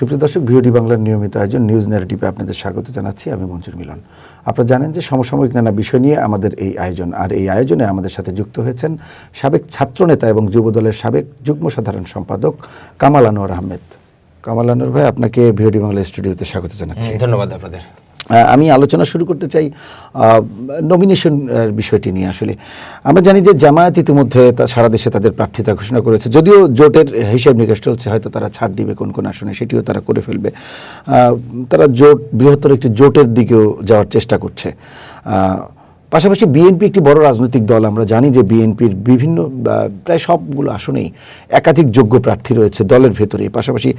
সুপ্রিয় দর্শক, ভিওডি বাংলার নিয়মিত আয়োজন নিউজ ন্যারেটিভে আপনাদের স্বাগত জানাচ্ছি। আমি মঞ্জুর মিলন। আপনারা জানেন যে সমসাময়িক নানা বিষয় নিয়ে আমাদের এই আয়োজন, আর এই আয়োজনে আমাদের সাথে যুক্ত হয়েছেন সাবেক ছাত্রনেতা এবং যুবদলের সাবেক যুগ্ম সাধারণ সম্পাদক কামাল আনোয়ার আহমেদ। কামাল আনোয়ার ভাই, আপনাকে ভিওডি বাংলা স্টুডিওতে স্বাগত জানাচ্ছি। ধন্যবাদ আপনাদের। আমি আলোচনা শুরু করতে চাই নমিনেশন বিষয়টি নিয়ে আসলে। আমরা জানি যে জামায়াত ইতিমধ্যে তা সারা দেশে তাদের প্রার্থিতা ঘোষণা করেছে। যদিও জোটের হিসেব নিকাশ চলছে, হয়তো তারা ছাড় দিবে কোন কোন আসনে, সেটিও তারা করে ফেলবে। তারা জোট, বৃহত্তর একটি জোটের দিকেও যাওয়ার চেষ্টা করছে। পাশাপাশি বিএনপি একটি বড় রাজনৈতিক দল, আমরা জানি যে বিএনপির বিভিন্ন প্রায় সবগুলো আসনেই একাধিক যোগ্য প্রার্থী রয়েছে দলের ভেতরে, পাশাপাশি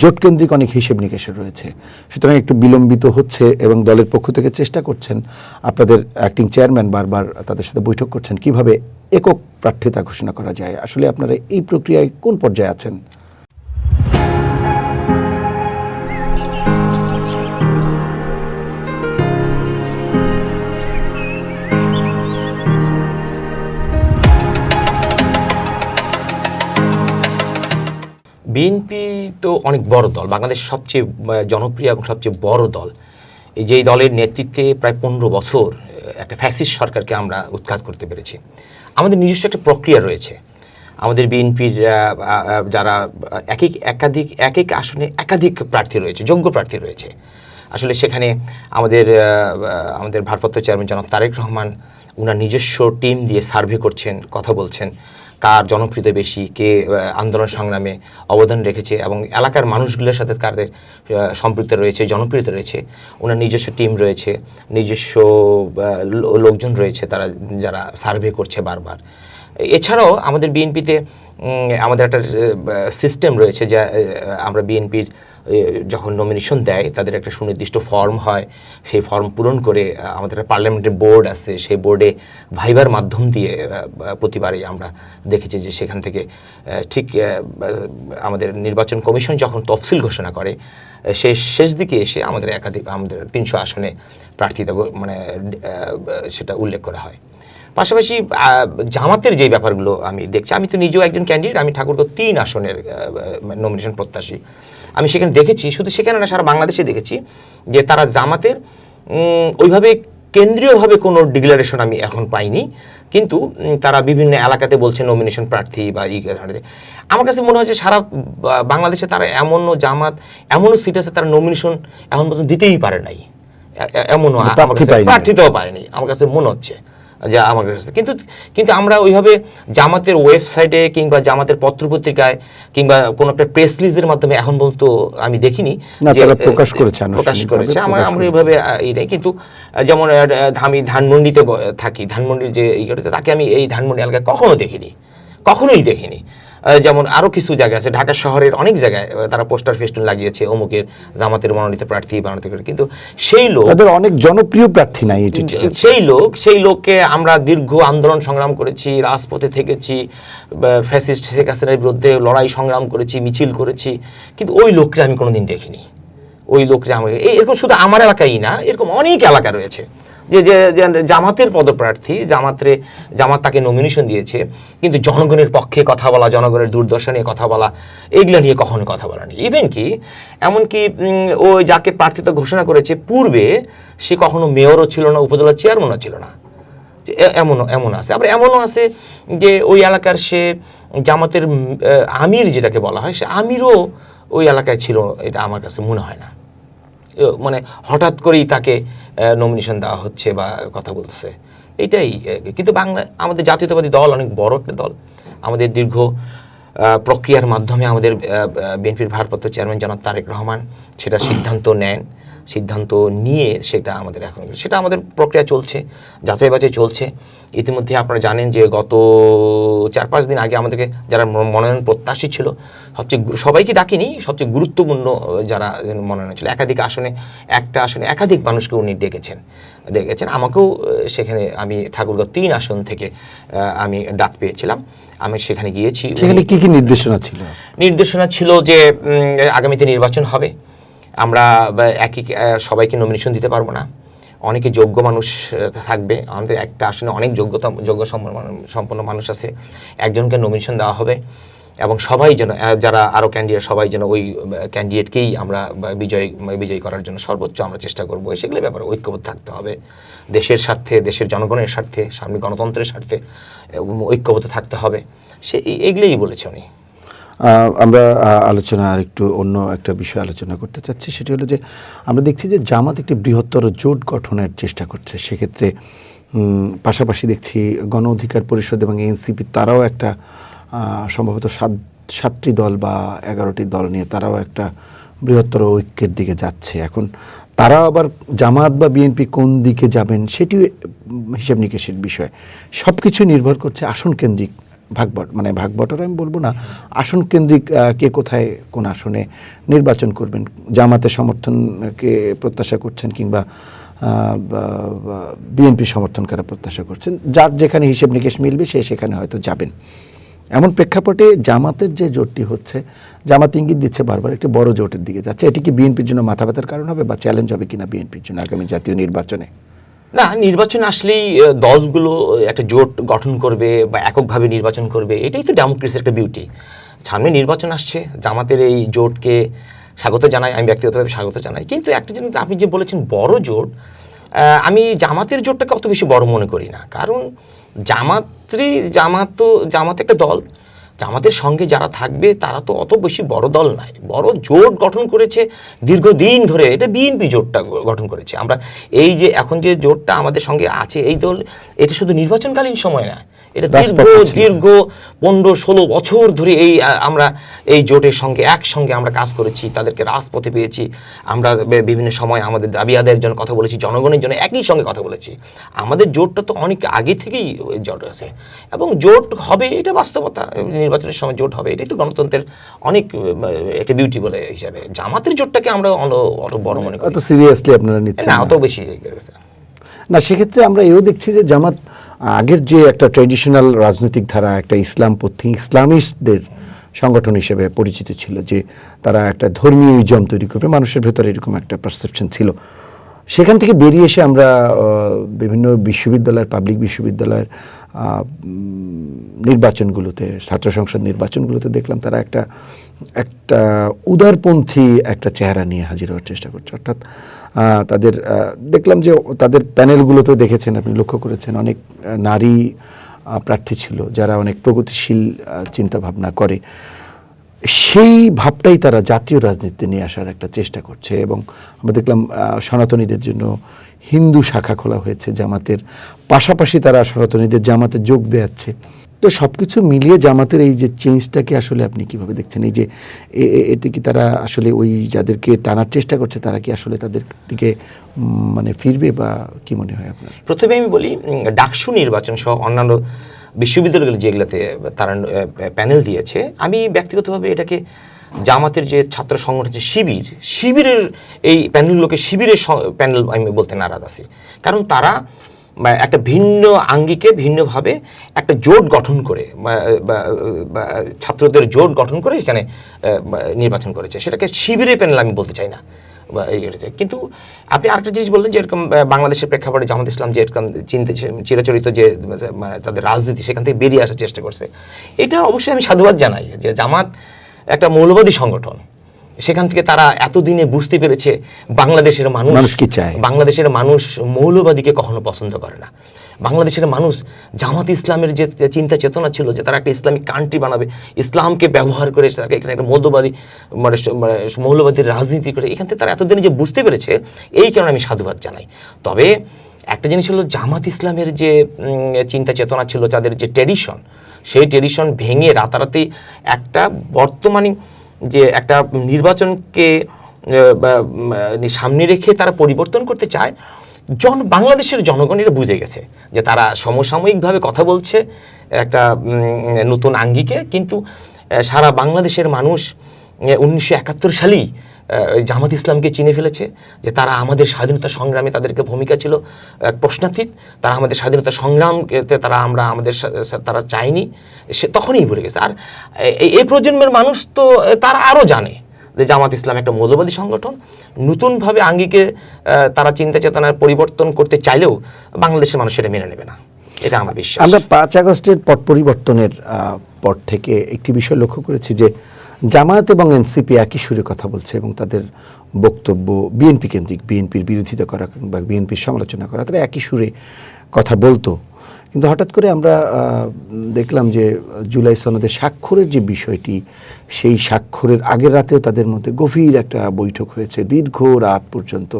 জোটকেন্দ্রিক অনেক হিসেব নিকেশের রয়েছে। সুতরাং একটু বিলম্বিত হচ্ছে এবং দলের পক্ষ থেকে চেষ্টা করছেন আপনাদের অ্যাক্টিং চেয়ারম্যান বারবার তাদের সাথে বৈঠক করছেন, কীভাবে একক প্রার্থিতা ঘোষণা করা যায়, আসলে আপনারা এই প্রক্রিয়ায় কোন পর্যায়ে আছেন? বিএনপি তো অনেক বড় দল বাংলাদেশের সবচেয়ে জনপ্রিয় এবং সবচেয়ে বড় দল। এই যে দলের নেতৃত্বে প্রায় পনেরো বছর একটা ফ্যাসিস্ট সরকারকে আমরা উৎখাত করতে পেরেছি। আমাদের নিজস্ব একটা প্রক্রিয়া রয়েছে। আমাদের বিএনপির যারা এক এক একাধিক এক এক আসনে একাধিক প্রার্থী রয়েছে, যোগ্য প্রার্থী রয়েছে। আসলে সেখানে আমাদের আমাদের ভারপ্রাপ্ত চেয়ারম্যান জনাব তারেক রহমান ওনার নিজস্ব টিম দিয়ে সার্ভে করছেন, কথা বলছেন। কার জনপ্রিয়তা বেশি, কে আন্দোলন সংগ্রামে অবদান রেখেছে এবং এলাকার মানুষগুলোর সাথে কাদের সম্পৃক্ত রয়েছে, জনপ্রিয়তা রয়েছে। ওনার নিজস্ব টিম রয়েছে, নিজস্ব লোকজন রয়েছে তারা, যারা সার্ভে করছে বারবার। এছাড়াও আমাদের বিএনপিতে আমাদের একটা সিস্টেম রয়েছে যা আমরা বিএনপির যখন নমিনেশন দেয় তাদের একটা সুনির্দিষ্ট ফর্ম হয়। সেই ফর্ম পূরণ করে আমাদের একটা পার্লামেন্টের বোর্ড আছে। সেই বোর্ডে ভাইবার মাধ্যম দিয়ে প্রতিবারই আমরা দেখেছি যে সেখান থেকে ঠিক আমাদের নির্বাচন কমিশন যখন তফসিল ঘোষণা করে আহ, শেষ দিকে এসে আমাদের একাধিক আমাদের তিনশো আসনে প্রার্থিতা মানে সেটা উল্লেখ করা হয়। পাশাপাশি জামাতের যে ব্যাপারগুলো আমি দেখছি আমি তো নিজেও একজন ক্যান্ডিডেট আমি ঠাকুরকে তিন আসনের নমিনেশন প্রত্যাশী। আমি সেখানে দেখেছি শুধু সেখানে না সারা বাংলাদেশে দেখেছি যে তারা জামাতের ওইভাবে কেন্দ্রীয়ভাবে কোনো ডিক্লারেশন আমি এখন পাইনি কিন্তু তারা বিভিন্ন এলাকাতে বলছে নমিনেশন প্রার্থী বা ই ধরনের। আমার কাছে মনে হচ্ছে সারা বাংলাদেশে তারা এমনও জামাত এমনও সিট আছে তারা নমিনেশন এখন পর্যন্ত দিতেই পারে নাই এমনও পায়নি। প্রার্থীতাও পায়নি আমার কাছে মনে হচ্ছে যা আমার কাছে কিন্তু কিন্তু আমরা ওইভাবে জামাতের ওয়েবসাইটে কিংবা জামাতের পত্রপত্রিকায় কিংবা কোনো একটা প্রেস রিলিজের মাধ্যমে এখন পর্যন্ত আমি দেখিনি যে, প্রকাশ করেছে প্রকাশ করেছে। আমরা আমরা এইভাবে নেই। কিন্তু যেমন আমি ধানমন্ডিতে থাকি। ধানমন্ডির যে ই করেছে তাকে আমি এই ধানমন্ডি এলাকায় কখনো দেখিনি। কখনোই দেখিনি। যেমন আরও কিছু জায়গা আছে। ঢাকা শহরের অনেক জায়গায় তারা পোস্টার ফেস্টুন লাগিয়েছে অমুকের জামাতের মনোনীত প্রার্থী বানাতে করে। কিন্তু সেই লোক তাদের অনেক জনপ্রিয় প্রার্থী নাই এটি সেই লোক সেই লোককে আমরা দীর্ঘ আন্দোলন সংগ্রাম করেছি রাজপথে থেকেছি ফ্যাসিস্ট শেখ হাসিনার বিরুদ্ধে লড়াই সংগ্রাম করেছি মিছিল করেছি। কিন্তু ওই লোককে আমি কোনোদিন দেখিনি। ওই লোকটা আমাকে এই- এরকম শুধু আমার এলাকায় না এরকম অনেক এলাকা রয়েছে। যে যে জামাতের পদপ্রার্থী, জামাতরে, জামাত তাকে নমিনেশন দিয়েছে, কিন্তু জনগণের পক্ষে কথা বলা, জনগণের দুর্দশা নিয়ে কথা বলা, এগুলো নিয়ে কখনো কথা বলা নেই। ইভেন কি, এমনকি ও যাকে প্রার্থিতা ঘোষণা করেছে, পূর্বে সে কখনো মেয়রও ছিল না, উপজেলার চেয়ারম্যানও ছিল না। এমনও এমন আছে। আবার এমনও আছে যে, ওই এলাকার সে জামাতের আমির যেটাকে বলা হয়, সে আমিরও ওই এলাকায় ছিল, এটা আমার কাছে মনে হয় না। মানে হঠাৎ করেই তাকে নমিনেশন দেওয়া হচ্ছে বা কথা বলছে এটাই কিন্তু বাংলা, আমাদের জাতীয়তাবাদী দল অনেক বড় একটা দল। আমাদের দীর্ঘ প্রক্রিয়ার মাধ্যমে আমাদের বিএনপির ভারপ্রাপ্ত চেয়ারম্যান জনাব তারেক রহমান সেটা সিদ্ধান্ত নেন। সিদ্ধান্ত নিয়ে সেটা আমাদের এখন সেটা আমাদের প্রক্রিয়া চলছে যাচাই বাছাই চলছে। ইতিমধ্যে আপনারা জানেন যে গত চার পাঁচ দিন আগে আমাদেরকে যারা মনোনয়ন প্রত্যাশী ছিল সবচেয়ে সবাইকে ডাকিনি সবচেয়ে গুরুত্বপূর্ণ যারা মনোনয়ন ছিল। একাধিক আসনে একটা আসনে একাধিক মানুষকে উনি ডেকেছেন। ডেকেছেন আমাকেও সেখানে আমি ঠাকুরগাঁও তিন আসন থেকে আমি ডাক পেয়েছিলাম। আমি সেখানে গিয়েছি সেখানে কি কি নির্দেশনা ছিল? নির্দেশনা ছিল যে আগামীতে নির্বাচন হবে। আমরা একই সবাইকে নমিনেশন দিতে পারব না। অনেকে যোগ্য মানুষ থাকবে। আমাদের একটা আসনে অনেক যোগ্যতা যোগ্য সম্পন্ন মানুষ আছে। একজনকে নমিনেশন দেওয়া হবে এবং সবাই যেন যারা আরও ক্যান্ডিডেট সবাই যেন ওই ক্যান্ডিডেটকেই আমরা বিজয় বিজয়ী করার জন্য সর্বোচ্চ আমরা চেষ্টা করব। সেগুলো ব্যাপারে ঐক্যবদ্ধ থাকতে হবে। দেশের স্বার্থে, দেশের জনগণের স্বার্থে, সামনে গণতন্ত্রের স্বার্থে ঐক্যবদ্ধ থাকতে হবে। সে এইগুলোই বলেছে উনি আমরা আলোচনা আর একটু অন্য একটা বিষয় আলোচনা করতে চাচ্ছি, সেটি হলো যে আমরা দেখছি যে জামাত একটি বৃহত্তর জোট গঠনের চেষ্টা করছে। সেক্ষেত্রে পাশাপাশি দেখছি গণ অধিকার পরিষদ এবং এনসিপি, তারাও একটা সম্ভবত সাত, সাতটি দল বা এগারোটি দল নিয়ে তারাও একটা বৃহত্তর ঐক্যের দিকে যাচ্ছে। এখন তারা আবার জামাত বা বিএনপি কোন দিকে যাবেন সেটি হিসাব নিকেশের বিষয়। সব কিছু নির্ভর করছে আসন কেন্দ্রিক ভাগবট মানে ভাগবটর আমি বলব না, আসন কেন্দ্রিক কে কোথায় কোন আসনে নির্বাচন করবেন, জামাতের সমর্থনকে প্রত্যাশা করছেন কিংবা বিএনপি সমর্থন কারা প্রত্যাশা করছেন, যার যেখানে হিসেব নিকেশ মিলবে সে সেখানে হয়তো যাবেন। এমন প্রেক্ষাপটে জামাতের যে জোটটি হচ্ছে, জামাত ইঙ্গিত দিচ্ছে বারবার একটি বড় জোটের দিকে যাচ্ছে, এটি কি বিএনপির জন্য মাথা ব্যথার কারণ হবে বা চ্যালেঞ্জ হবে কিনা বিএনপির জন্য আগামী জাতীয় নির্বাচনে? না, নির্বাচন আসলেই দলগুলো একটা জোট গঠন করবে বা এককভাবে নির্বাচন করবে, এটাই তো ডেমোক্রেসির একটা বিউটি সামনে নির্বাচন আসছে, জামাতের এই জোটকে স্বাগত জানাই, আমি ব্যক্তিগতভাবে স্বাগত জানাই। কিন্তু একটা জিনিস, আপনি যে বলেছেন বড় জোট আমি জামাতের জোটটাকে অত বেশি বড় মনে করি না। কারণ জামাতই জামাত তো জামাত একটা দল জামাতের সঙ্গে যারা থাকবে, তারা তো অত বেশি বড় দল নাই বড় জোট গঠন করেছে দীর্ঘদিন ধরে। এটা বিএনপি জোটটা গঠন করেছে। আমরা এই যে এখন যে জোটটা আমাদের সঙ্গে আছে, এই দল, এটা শুধু নির্বাচনকালীন সময় না এটা দীর্ঘ দীর্ঘ পনেরো ষোলো বছর ধরে এই আমরা এই জোটের সঙ্গে একসঙ্গে আমরা কাজ করেছি তাদেরকে রাজপথে পেয়েছি। আমরা বিভিন্ন সময় আমাদের দাবি আদায়ের জন্য কথা বলেছি জনগণের জন্য একই সঙ্গে কথা বলেছি। আমাদের জোটটা তো অনেক আগে থেকেই জোট আছে। এবং জোট হবে এটা বাস্তবতা। নির্বাচনের সময় জোট হবে এটাই তো গণতন্ত্রের অনেক একটা বিউটি বলে হিসাবে। জামাতের জোটটাকে আমরা অত বড় মনে করি অত সিরিয়াসলি আপনারা নিচ্ছেন না না। অত বেশি না সেক্ষেত্রে আমরা এও দেখছি যে জামাত আগের যে একটা ট্রেডিশনাল রাজনৈতিক ধারা, একটা ইসলামপন্থী ইসলামিস্টদের সংগঠন হিসেবে পরিচিত ছিল যে তারা একটা ধর্মীয় ইজম তৈরি করবে, মানুষের ভেতরে এরকম একটা পারসেপশন ছিল। সেখান থেকে বেরিয়ে এসে আমরা বিভিন্ন বিশ্ববিদ্যালয়ের পাবলিক বিশ্ববিদ্যালয়ের নির্বাচনগুলোতে, ছাত্র সংসদ নির্বাচনগুলোতে দেখলাম তারা একটা একটা উদারপন্থী একটা চেহারা নিয়ে হাজির হওয়ার চেষ্টা করছে। অর্থাৎ তাদের দেখলাম যে তাদের প্যানেলগুলোতে দেখেছেন, আপনি লক্ষ্য করেছেন, অনেক নারী প্রার্থী ছিল যারা অনেক প্রগতিশীল চিন্তাভাবনা করে। সেই ভাবটাই তারা জাতীয় রাজনীতিতে নিয়ে আসার একটা চেষ্টা করছে এবং আমরা দেখলাম সনাতনীদের জন্য হিন্দু শাখা খোলা হয়েছে, জামাতের পাশাপাশি তারা সনাতনীদের জামাতে যোগ দেয়াচ্ছে। তো সব কিছু মিলিয়ে জামাতের এই যে চেঞ্জটাকে আসলে আপনি কীভাবে দেখছেন? এই যে এতে কি তারা আসলে ওই যাদেরকে টানার চেষ্টা করছে, তারা কি আসলে তাদের দিকে মানে ফিরবে বা কি মনে হয় আপনার? প্রথমে আমি বলি ডাকসু নির্বাচন সহ অন্যান্য বিশ্ববিদ্যালয়গুলো যেগুলোতে তারা প্যানেল দিয়েছে, আমি ব্যক্তিগতভাবে এটাকে জামাতের যে ছাত্র সংগঠন যে শিবির, শিবিরের এই প্যানেলগুলোকে শিবিরের প্যানেল আমি বলতে নারাজ আছি কারণ তারা একটা ভিন্ন আঙ্গিকে ভিন্নভাবে একটা জোট গঠন করে ছাত্রদের জোট গঠন করে এখানে নির্বাচন করেছে সেটাকে শিবিরের প্যানেল আমি বলতে চাই না। কিন্তু আপনি আরেকটা জিনিস বললেন যে এরকম বাংলাদেশের প্রেক্ষাপটে জামাত ইসলাম যে এরকম চিন্তা চিরাচরিত যে মানে তাদের রাজনীতি সেখান থেকে বেরিয়ে আসার চেষ্টা করছে এটা অবশ্যই আমি সাধুবাদ জানাই যে জামাত একটা মৌলবাদী সংগঠন সেখান থেকে তারা এতদিনে বুঝতে পেরেছে বাংলাদেশের মানুষ মানুষ কি চায়? বাংলাদেশের মানুষ মৌলবাদীকে কখনো পছন্দ করে না বাংলাদেশের মানুষ জামাত ইসলামের যে চিন্তা চেতনা ছিল যে তারা একটা ইসলামিক কান্ট্রি বানাবে, ইসলামকে ব্যবহার করে তাকে এখানে একটা মধ্যবাদী মানে মানে মৌলবাদীর রাজনীতি করে, এখান থেকে তারা এতদিনে যে বুঝতে পেরেছে, এই কারণে আমি সাধুবাদ জানাই। তবে একটা জিনিস হলো জামাত ইসলামের যে চিন্তা চেতনা ছিল, যাদের যে ট্রেডিশন সেই ট্রেডিশন ভেঙে রাতারাতি একটা বর্তমানে যে একটা নির্বাচনকে সামনে রেখে তারা পরিবর্তন করতে চায় জন বাংলাদেশের জনগণ এটা বুঝে গেছে যে তারা সমসাময়িকভাবে কথা বলছে, একটা নতুন আঙ্গিকে, কিন্তু সারা বাংলাদেশের মানুষ উনিশশো একাত্তর সালেই জামাত ইসলামকে চিনে ফেলেছে যে তারা আমাদের স্বাধীনতা সংগ্রামে তাদেরকে ভূমিকা ছিল এক প্রশ্নাতীত। তারা আমাদের স্বাধীনতা সংগ্রামতে তারা আমরা আমাদের তারা চায়নি, সে তখনই ভুলে গেছে। আর এই প্রজন্মের মানুষ তো তারা আরও জানে। যে জামাত ইসলাম একটা মৌলবাদী সংগঠন, নতুনভাবে আঙ্গিকে তারা চিন্তা চেতনার পরিবর্তন করতে চাইলেও বাংলাদেশের মানুষ সেটা মেনে নেবে না। এটা আমার বিশ্বাস। আমরা পাঁচ আগস্টের পট পরিবর্তনের পর থেকে একটি বিষয় লক্ষ্য করেছি যে জামায়াত এবং এনসিপি একই সুরে কথা বলছে এবং তাদের বক্তব্য বিএনপি কেন্দ্রিক, বিএনপির বিরোধিতা করা বা বিএনপির সমালোচনা করা, তারা একই সুরে কথা বলতো। কিন্তু হঠাৎ করে আমরা দেখলাম যে জুলাই সনদে স্বাক্ষরের যে বিষয়টি, সেই স্বাক্ষরের আগের রাতেও তাদের মধ্যে গভীর একটা বৈঠক হয়েছে, দীর্ঘ রাত পর্যন্ত।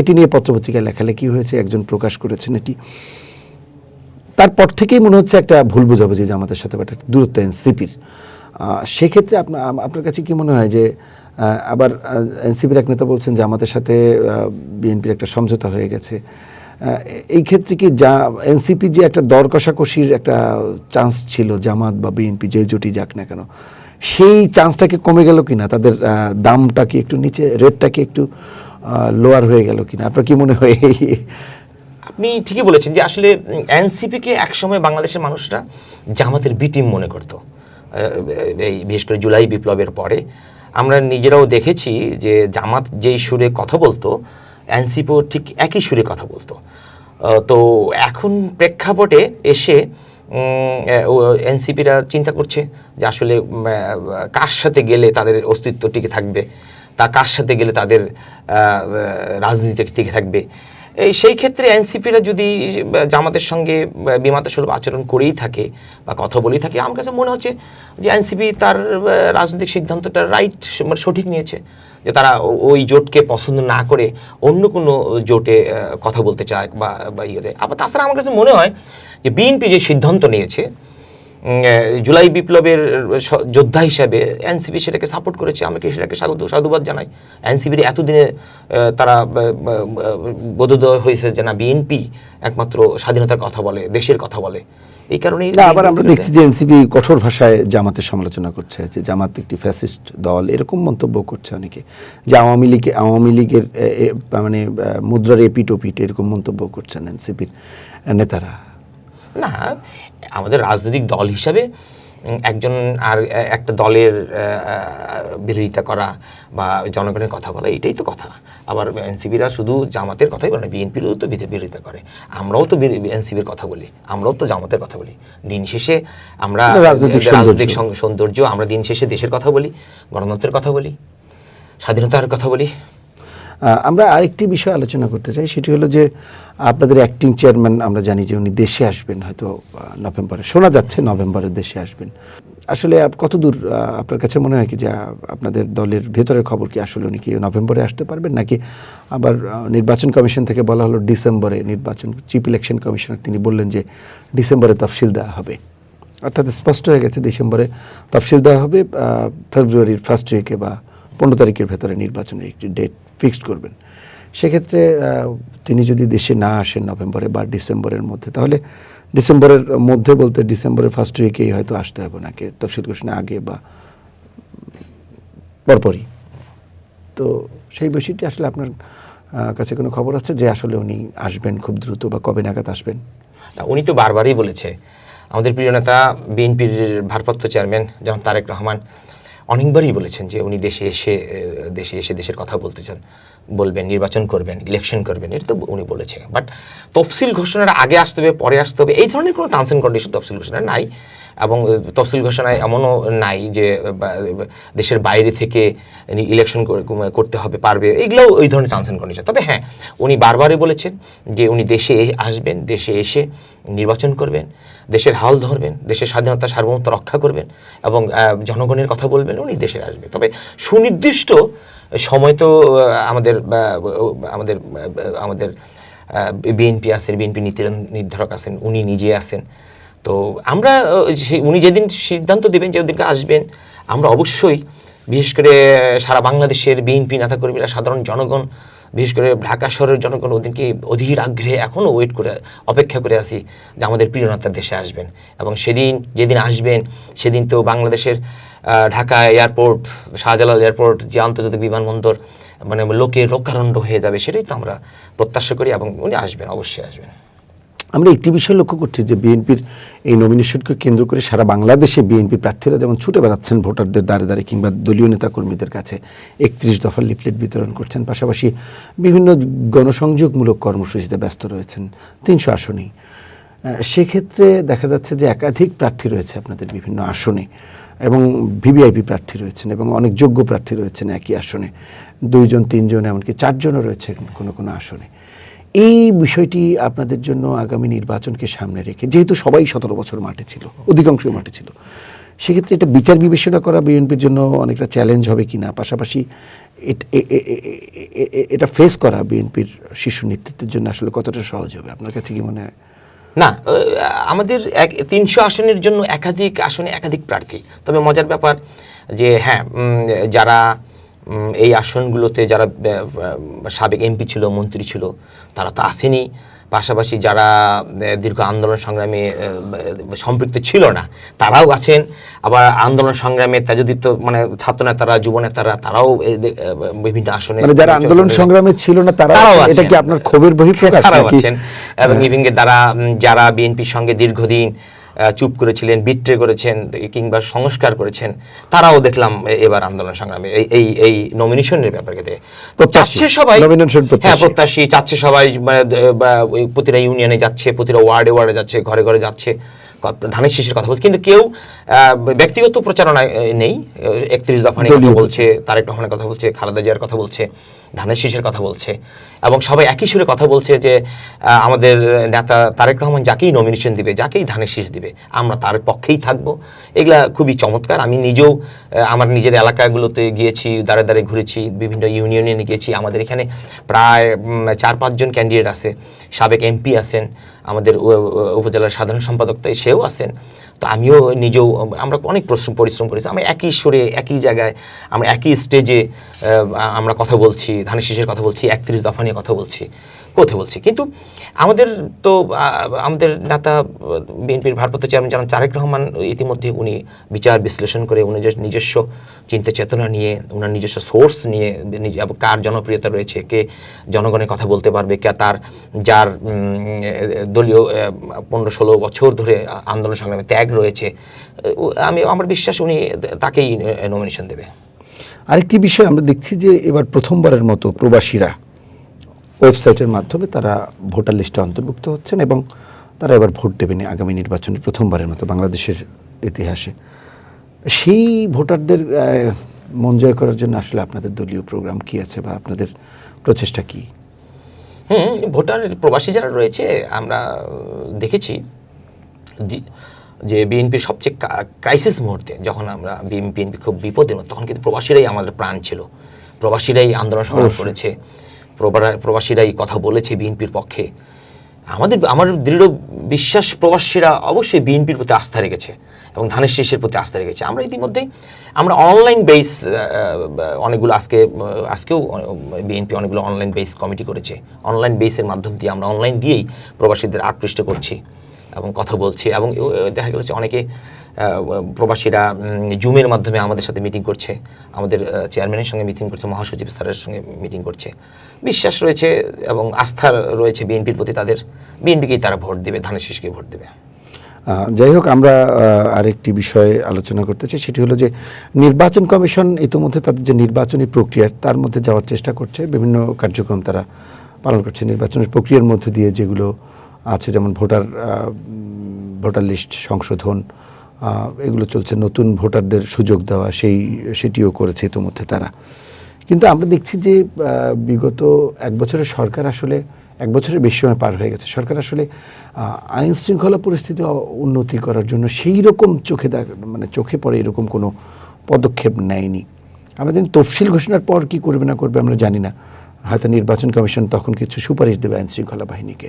এটি নিয়ে পত্রপত্রিকায় লেখালেখি হয়েছে, একজন প্রকাশ করেছেন এটি। তারপর থেকেই মনে হচ্ছে একটা ভুল বোঝাবুঝি যে আমাদের সাথে একটা দূরত্ব এনসিপির। সেক্ষেত্রে আপনার আপনার কাছে কি মনে হয় যে আবার এনসিপির এক নেতা বলছেন যে আমাদের সাথে বিএনপির একটা সমঝোতা হয়ে গেছে। এই ক্ষেত্রে কি যা এনসিপি যে একটা দর কষাকষির একটা চান্স ছিল, জামাত বা বিএনপি যে জোটি যাক না কেন, সেই চান্সটাকে কমে গেল কিনা? তাদের দামটা কি একটু নিচে, রেটটা কি একটু লোয়ার হয়ে গেল কিনা? আপনার কি মনে হয় আপনি ঠিকই বলেছেন যে আসলে এনসিপিকে একসময় বাংলাদেশের মানুষরা জামাতের বি টিম মনে করতো। এই বিশেষ করে জুলাই বিপ্লবের পরে। আমরা নিজেরাও দেখেছি যে জামাত যেই সুরে কথা বলতো, এনসিপিও ঠিক একই সুরে কথা বলতো। তো এখন প্রেক্ষাপটে এসে এনসিপিরা চিন্তা করছে যে আসলে কার সাথে গেলে তাদের অস্তিত্ব টিকে থাকবে? তা কার সাথে গেলে তাদের রাজনীতি টিকে থাকবে? এই সেই ক্ষেত্রে এনসিপিরা যদি জামাতের সঙ্গে বিমাত সুলভ আচরণ করেই থাকে বা কথা বলেই থাকে, আমার কাছে মনে হচ্ছে যে এনসিপি তার রাজনৈতিক সিদ্ধান্তটা রাইট মানে সঠিক নিয়েছে। যে তারা ওই জোটকে পছন্দ না করে অন্য কোনো জোটে কথা বলতে চায় বা বা ইয়েতে। আবার তাছাড়া আমার কাছে মনে হয় যে বিএনপি যে সিদ্ধান্ত নিয়েছে জুলাই বিপ্লবের যোদ্ধা হিসাবে এনসিপি সেটাকে সাপোর্ট করেছে আমি কি সেটাকে স্বাগত সাধুবাদ জানাই এনসিপির এতদিনে তারা বোধোদয় হয়েছে যে না, বিএনপি একমাত্র স্বাধীনতার কথা বলে, দেশের কথা বলে। এই কারণে না আবার আমরা দেখছি যে এনসিপি কঠোর ভাষায় জামাতের সমালোচনা করছে যে জামাত একটি ফ্যাসিস্ট দল এরকম মন্তব্য করছে অনেকে যে আওয়ামী লীগ আওয়ামী লীগের মানে মুদ্রা মুদ্রার এপিট ওপিট এরকম মন্তব্য করছেন এনসিপির নেতারা। না আমাদের রাজনৈতিক দল হিসাবে একজন আর একটা দলের বিরোধিতা করা বা জনগণের কথা বলা এটাই তো কথা। আবার এনসিবিরা শুধু জামাতের কথাই বলে না বিএনপিরও তো বিরোধিতা করে। আমরাও তো এনসিবির কথা বলি আমরাও তো জামাতের কথা বলি। দিন শেষে আমরা রাজনৈতিক সৌন্দর্য। আমরা দিন শেষে দেশের কথা বলি গণতন্ত্রের কথা বলি স্বাধীনতার কথা বলি। আমরা আরেকটি বিষয় আলোচনা করতে চাই, সেটি হলো যে আপনাদের অ্যাক্টিং চেয়ারম্যান আমরা জানি যে উনি দেশে আসবেন, হয়তো নভেম্বরে। শোনা যাচ্ছে নভেম্বরে দেশে আসবেন। আসলে কতদূর আপনার কাছে মনে হয় কি যে আপনাদের দলের ভেতরের খবর কি আসলে উনি কি নভেম্বরে আসতে পারবেন, নাকি আবার নির্বাচন কমিশন থেকে বলা হলো ডিসেম্বরে নির্বাচন চিফ ইলেকশন কমিশনার তিনি বললেন যে ডিসেম্বরে তফসিল দেওয়া হবে। অর্থাৎ স্পষ্ট হয়ে গেছে, ডিসেম্বরে তফসিল দেওয়া হবে ফেব্রুয়ারির ফার্স্ট উইকে বা পনেরো তারিখের ভেতরে নির্বাচনের একটি ডেট ফিক্সড করবেন। সেক্ষেত্রে তিনি যদি দেশে না আসেন নভেম্বরে বা ডিসেম্বরের মধ্যে, তাহলে ডিসেম্বরের মধ্যে বলতে ডিসেম্বরের ফার্স্ট উইকেই হয়তো আসতে হবে নাকি তফসিল ঘোষণা আগে বা পরপরই। তো সেই বিষয়টি আসলে আপনার কাছে কোনো খবর আছে যে আসলে উনি আসবেন খুব দ্রুত বা কবে নাগাদ আসবেন? উনি তো বারবারই বলেছে। আমাদের প্রিয় নেতা, বিএনপির ভারপ্রাপ্ত চেয়ারম্যান, যেমন তারেক রহমান অনেকবারই বলেছেন যে উনি দেশে এসে দেশে এসে দেশের কথা বলতে চান। বলবেন, নির্বাচন করবেন ইলেকশন করবেন, এটা তো উনি বলেছে বাট তফসিল ঘোষণার আগে আসতে হবে, পরে আসতে হবে, এই ধরনের কোনো টার্মস অ্যান্ড কন্ডিশন তফসিল ঘোষণা নাই। এবং তফসিল ঘোষণায় এমনও নাই যে দেশের বাইরে থেকে ইলেকশন করতে হবে, পারবে, এগুলোও ওই ধরনের টার্মস অ্যান্ড কন্ডিশন তবে হ্যাঁ উনি বারবারই বলেছেন যে উনি দেশে আসবেন, দেশে এসে নির্বাচন করবেন, দেশের হাল ধরবেন, দেশের স্বাধীনতা, সার্বভৌমত্ব রক্ষা করবেন এবং জনগণের কথা বলবেন, উনি দেশে আসবে তবে সুনির্দিষ্ট সময় তো আমাদের আমাদের আমাদের বিএনপি আছেন বিএনপি নীতি নির্ধারক আছেন, উনি নিজে আছেন। তো আমরা উনি যেদিন সিদ্ধান্ত দেবেন, যেদিনকে আসবেন, আমরা অবশ্যই, বিশেষ করে সারা বাংলাদেশের বিএনপি নেতাকর্মীরা, সাধারণ জনগণ, বিশেষ করে ঢাকা শহরের জনগণ ওদিনকে অধীর আগ্রহে এখনও ওয়েট করে, অপেক্ষা করে আছি যে আমাদের প্রিয় দেশে আসবেন। এবং সেদিন, যেদিন আসবেন, সেদিন তো বাংলাদেশের ঢাকা এয়ারপোর্ট শাহজালাল এয়ারপোর্ট যে আন্তর্জাতিক বিমানবন্দর মানে লোকে রোকারণ্ড হয়ে যাবে, সেটাই তো আমরা প্রত্যাশা করি এবং উনি আসবেন, অবশ্যই আসবেন। আমরা একটি বিষয় লক্ষ্য করছি যে বিএনপির এই নমিনেশনকে কেন্দ্র করে সারা বাংলাদেশে বিএনপি প্রার্থীরা যেমন ছুটে বেড়াচ্ছেন, ভোটারদের দ্বারে দ্বারে কিংবা দলীয় নেতাকর্মীদের কাছে একত্রিশ দফা লিফলেট বিতরণ করছেন। পাশাপাশি বিভিন্ন গণসংযোগমূলক কর্মসূচিতে ব্যস্ত রয়েছেন তিনশো আসনেই। সেক্ষেত্রে দেখা যাচ্ছে যে একাধিক প্রার্থী রয়েছে আপনাদের বিভিন্ন আসনে এবং ভিভিআইপি প্রার্থী রয়েছেন এবং অনেক যোগ্য প্রার্থী রয়েছেন একই আসনে। দুইজন, তিনজন, এমনকি চারজনও রয়েছে কোনো কোনো আসনে। এই বিষয়টি আপনাদের জন্য আগামী নির্বাচনকে সামনে রেখে, যেহেতু সবাই সতেরো বছর মাঠে ছিল, অধিকাংশই মাঠে ছিল, সেক্ষেত্রে এটা বিচার বিবেচনা করা বিএনপির জন্য অনেকটা চ্যালেঞ্জ হবে কিনা, পাশাপাশি এট- ফেস করা বিএনপির শীর্ষ নেতৃত্বের জন্য আসলে কতটা সহজ হবে? আপনার কাছে কি মনে হয়? না আমাদের এক, তিনশো আসনের জন্য একাধিক আসনে একাধিক প্রার্থী, তবে মজার ব্যাপার যে হ্যাঁ যারা এই আসনগুলোতে যারা সাবেক এমপি ছিল মন্ত্রী ছিল তারা তো আসেনি। পাশাপাশি যারা দীর্ঘ আন্দোলন সংগ্রামে সম্পৃক্ত ছিল না তারাও আছেন। আবার আন্দোলন সংগ্রামে তেজদীপ্ত মানে ছাত্রনেতারা যুবনেতারা তারাও এই দে- আহ, বিভিন্ন আসনে মানে যারা আন্দোলন সংগ্রামে ছিল না তারাও এটা কি আপনার ক্ষোভের বহিঃপ্রকাশ তারাও আছেন। এবং ইভিং দ্বারা যারা বিএনপির সঙ্গে দীর্ঘদিন চুপ করেছিলেন বিট্রে করেছেন কিংবা সংস্কার করেছেন তারাও দেখলাম এবার আন্দোলন সংগ্রামে। এই এই এই নমিনেশনের ব্যাপারে প্রত্যাশী, চাচ্ছে সবাই। হ্যাঁ প্রত্যাশী চাচ্ছে সবাই মানে, প্রতিটা ইউনিয়নে যাচ্ছে প্রতিটা ওয়ার্ডে ওয়ার্ডে যাচ্ছে ঘরে ঘরে যাচ্ছে ধানের শীষের কথা বলছে। কিন্তু কেউ আহ, ব্যক্তিগত প্রচারণায় নেই। একত্রিশ দফা নিয়ে কথা বলছে তারেক রহমানের কথা বলছে খালেদা জিয়ার কথা বলছে। ধানের শীষের কথা বলছে। এবং সবাই একই সুরে কথা বলছে যে আমাদের নেতা তারেক রহমান যাকেই নমিনেশন দিবে, যাকেই ধানের শীষ দিবে, আমরা তার পক্ষেই থাকব। এগুলা খুবই চমৎকার। আমি নিজেও আমার নিজের এলাকাগুলোতে গিয়েছি দাঁড়ে দাঁড়ে ঘুরেছি, বিভিন্ন ইউনিয়নে গিয়েছি। আমাদের এখানে প্রায় চার পাঁচজন ক্যান্ডিডেট আছে। সাবেক এমপি আছেন, আমাদের উপজেলার সাধারণ সম্পাদক তাই সেও আছেন। তো আমিও নিজেও, আমরা অনেক পরিশ্রম পরিশ্রম করেছি। আমরা একই সুরে, একই জায়গায়, আমরা একই স্টেজে আমরা কথা বলছি ধানের শীষের কথা বলছি, একত্রিশ দফা নিয়ে কথা বলছি কথা বলছি? কিন্তু আমাদের তো আমাদের নেতা বিএনপির ভারপ্রাপ্ত চেয়ারম্যান জানান তারেক রহমান, ইতিমধ্যে উনি বিচার বিশ্লেষণ করে উনি নিজস্ব চিন্তা চেতনা নিয়ে ওনার নিজস্ব সোর্স নিয়ে কার জনপ্রিয়তা রয়েছে, কে জনগণের কথা বলতে পারবে, কে তার, যার দলীয় পনেরো ষোলো বছর ধরে আন্দোলন সংগ্রামে ত্যাগ রয়েছে আমি, আমার বিশ্বাস উনি তাকেই নমিনেশন দেবে। আরেকটি বিষয় আমরা দেখছি যে এবার প্রথমবারের মতো প্রবাসীরা ওয়েবসাইটের মাধ্যমে তারা ভোটার লিস্টে অন্তর্ভুক্ত হচ্ছেন এবং তারা এবার ভোট দেবেন আগামী নির্বাচনে প্রথমবারের মতো বাংলাদেশের ইতিহাসে। সেই ভোটারদের মন জয় করার জন্য আসলে আপনাদের দলীয় প্রোগ্রাম কি আছে বা আপনাদের প্রচেষ্টা কি? হুম, ভোটার প্রবাসী যারা রয়েছে, আমরা দেখেছি। যে বিএনপির সবচেয়ে ক্রাইসিস মুহূর্তে যখন আমরা বিএনপি খুব বিপদে তখন কিন্তু প্রবাসীরাই আমাদের প্রাণ ছিল। প্রবাসীরাই আন্দোলন সংগ্রাম করেছে। প্রবাসীরাই কথা বলেছে বিএনপির পক্ষে। আমাদের আমার দৃঢ় বিশ্বাস প্রবাসীরা অবশ্যই বিএনপির প্রতি আস্থা রেখেছে এবং ধানের শীষের প্রতি আস্থা রেখেছে। আমরা ইতিমধ্যেই আমরা অনলাইন বেস অনেকগুলো আজকে আজকেও বিএনপি অনেকগুলো অনলাইন বেস কমিটি করেছে। অনলাইন বেসের মাধ্যম দিয়ে আমরা অনলাইন দিয়েই প্রবাসীদের আকৃষ্ট করছি। এবং কথা বলছি এবং দেখা গেল যে অনেকে প্রবাসীরা জুমের মাধ্যমে আমাদের সাথে মিটিং করছে। আমাদের চেয়ারম্যানের সঙ্গে মিটিং করছে, মহাসচিব স্যারের সঙ্গে মিটিং করছে। বিশ্বাস রয়েছে এবং আস্থা রয়েছে বিএনপির প্রতি তাদের। বিএনপিকেই তারা ভোট দেবে ধানের শীষকে ভোট দেবে। যাই হোক, আমরা আরেকটি বিষয়ে আলোচনা করতে চাই, সেটি হলো যে নির্বাচন কমিশন ইতিমধ্যে তাদের যে নির্বাচনী প্রক্রিয়া, তার মধ্যে যাওয়ার চেষ্টা করছে। বিভিন্ন কার্যক্রম তারা পালন করছে। নির্বাচনের প্রক্রিয়ার মধ্যে দিয়ে যেগুলো আছে, যেমন ভোটার ভোটার লিস্ট সংশোধন এগুলো চলছে। নতুন ভোটারদের সুযোগ দেওয়া, সেই, সেটিও করেছে ইতিমধ্যে তারা। কিন্তু আমরা দেখছি যে বিগত এক বছরের সরকার আসলে, এক বছরের বেশি সময় পার হয়ে গেছে। সরকার আসলে আইন শৃঙ্খলা পরিস্থিতি উন্নতি করার জন্য সেই রকম চোখে মানে চোখে পড়ে এরকম কোনো পদক্ষেপ নেয়নি। আমরা জানি তফসিল ঘোষণার পর কি করবে না করবে আমরা জানি না। হয়তো নির্বাচন কমিশন তখন কিছু সুপারিশ দেবে আইন শৃঙ্খলা বাহিনীকে।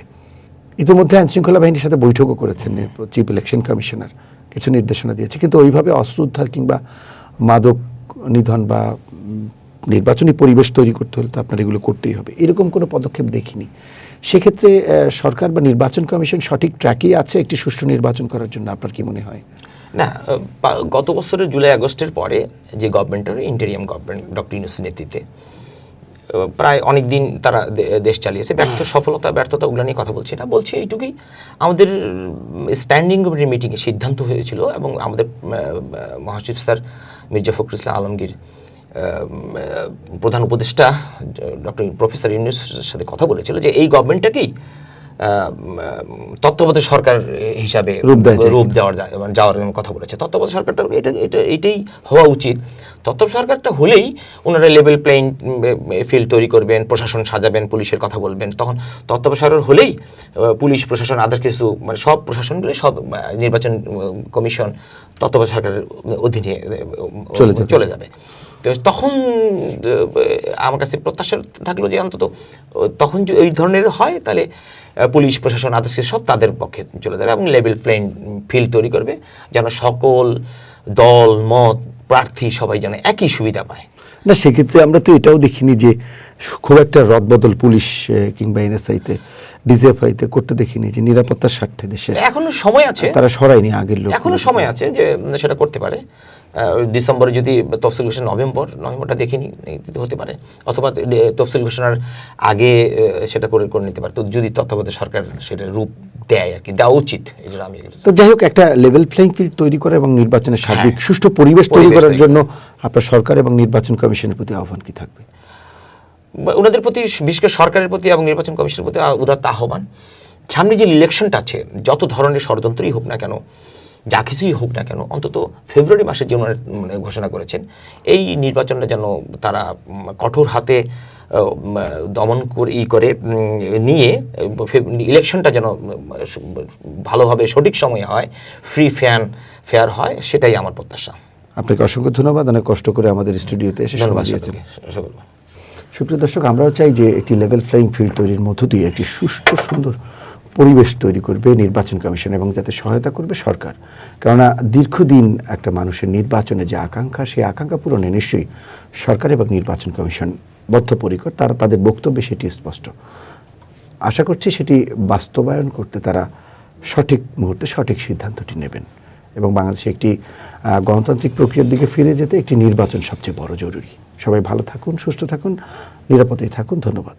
ইতিমধ্যে আইন শৃঙ্খলা বাহিনীর সাথে বৈঠকও করেছেন চিফ ইলেকশন কমিশনার। কিছু নির্দেশনা দিয়েছে। কিন্তু ওইভাবে অস্ত্র উদ্ধার কিংবা মাদক নিধন বা নির্বাচনী পরিবেশ তৈরি করতে হলে তো আপনার এগুলো করতেই হবে। এরকম কোনো পদক্ষেপ দেখিনি। সেক্ষেত্রে সরকার বা নির্বাচন কমিশন সঠিক ট্র্যাকেই আছে একটি সুষ্ঠু নির্বাচন করার জন্য? আপনার কি মনে হয়? না গত বছরের জুলাই আগস্টের পরে যে গভর্নমেন্টের, ইন্টেরিয়াম গভর্নমেন্ট, ডক্টর ইউনুসের নেতৃত্বে প্রায় অনেক দিন তারা দেশ চালিয়েছে। ব্যর্থ সফলতা, ব্যর্থতা ওগুলো নিয়ে কথা বলছি না। বলছি এইটুকুই। আমাদের স্ট্যান্ডিং কমিটির মিটিংয়ে সিদ্ধান্ত হয়েছিল এবং আমাদের মহাসচিব স্যার মির্জা ফখরুল ইসলাম আলমগীর প্রধান উপদেষ্টা ডক্টর প্রফেসর ইউনুসের সাথে কথা বলেছিল যে এই গভর্নমেন্টটাকেই তত্ত্বাবধায়ক সরকার হিসাবে রূপ দেওয়ার মানে যাওয়ার কথা বলেছে। তত্ত্বাবধায়ক সরকারটা এটা এটা এটাই হওয়া উচিত। তত্ত্ব সরকারটা হলেই ওনারা লেভেল প্লেইং ফিল্ড তৈরি করবেন প্রশাসন সাজাবেন পুলিশের কথা বলবেন। তখন তত্ত্বাবধায়ক সরকার হলেই পুলিশ প্রশাসন আদার কিছু মানে সব প্রশাসনগুলো সব নির্বাচন কমিশন তত্ত্বাবধায়ক সরকারের অধীনে চলে যাবে। তখন আমার কাছে প্রত্যাশা থাকল যে অন্তত তখন যদি ওই ধরনের হয় তাহলে পুলিশ প্রশাসন আদার্স সব তাদের পক্ষে চলে যাবে এবং লেভেল প্লেন ফিল্ড তৈরি করবে যেন সকল দল মত প্রার্থী সবাই যেন একই সুবিধা পায়। না সেক্ষেত্রে আমরা তো এটাও দেখিনি যে খুব একটা রদবদল পুলিশ কিংবা এনএসআইতে ডিজিএফআইতে করতে দেখিনি যে নিরাপত্তার স্বার্থে দেশের এখনও সময় আছে। তারা সরায়নি আগের লোক এখনও সময় আছে যে সেটা করতে পারে। ডিসেম্বরে যদি তফসিল ঘোষণা নভেম্বর নভেম্বরটা দেখিনি হতে পারে। অথবা তফসিল ঘোষণার আগে সেটা করে করে নিতে পারে। তো যদি তত্ত্বাবধায়ক সরকার সেটা রূপ দেয় আর কি দেওয়া উচিত এই জন্য আমি তো যাই হোক একটা লেভেল প্লেইং ফিল্ড তৈরি করা এবং নির্বাচনের সার্বিক সুষ্ঠু পরিবেশ তৈরি করার জন্য আপনার সরকার এবং নির্বাচন কমিশনের প্রতি আহ্বান কি থাকবে? ওনাদের প্রতি বিশেষ করে সরকারের প্রতি এবং নির্বাচন কমিশনের প্রতি উদাত্ত আহ্বান। সামনে যে ইলেকশনটা আছে যত ধরনের ষড়যন্ত্রই হোক না কেন যা কিছুই হোক না কেন অন্তত ফেব্রুয়ারি মাসে যে মানে ঘোষণা করেছেন এই নির্বাচনটা যেন তারা কঠোর হাতে দমন করে ই করে নিয়ে ইলেকশনটা যেন ভালোভাবে সঠিক সময়ে হয় ফ্রি ফ্যান ফেয়ার হয় সেটাই আমার প্রত্যাশা আপনাকে অসংখ্য ধন্যবাদ অনেক কষ্ট করে আমাদের স্টুডিওতে এসে ধন্যবাদ। সুপ্রিয় দর্শক আমরাও চাই যে একটি লেভেল ফ্লাইং ফিল্ড তৈরির মধ্য দিয়ে একটি সুষ্ঠু সুন্দর পরিবেশ তৈরি করবে নির্বাচন কমিশন এবং যাতে সহায়তা করবে সরকার। কেননা দীর্ঘদিন একটা মানুষের নির্বাচনে যে আকাঙ্ক্ষা, সেই আকাঙ্ক্ষা পূরণে নিশ্চয়ই সরকার এবং নির্বাচন কমিশন বদ্ধপরিকর, তারা তাদের বক্তব্যে সেটি স্পষ্ট। আশা করছি সেটি বাস্তবায়ন করতে তারা সঠিক মুহূর্তে সঠিক সিদ্ধান্তটি নেবেন এবং বাংলাদেশে একটি গণতান্ত্রিক প্রক্রিয়ার দিকে ফিরে যেতে একটি নির্বাচন সবচেয়ে বড় জরুরি। সবাই ভালো থাকুন, সুস্থ থাকুন, নিরাপদেই থাকুন। ধন্যবাদ।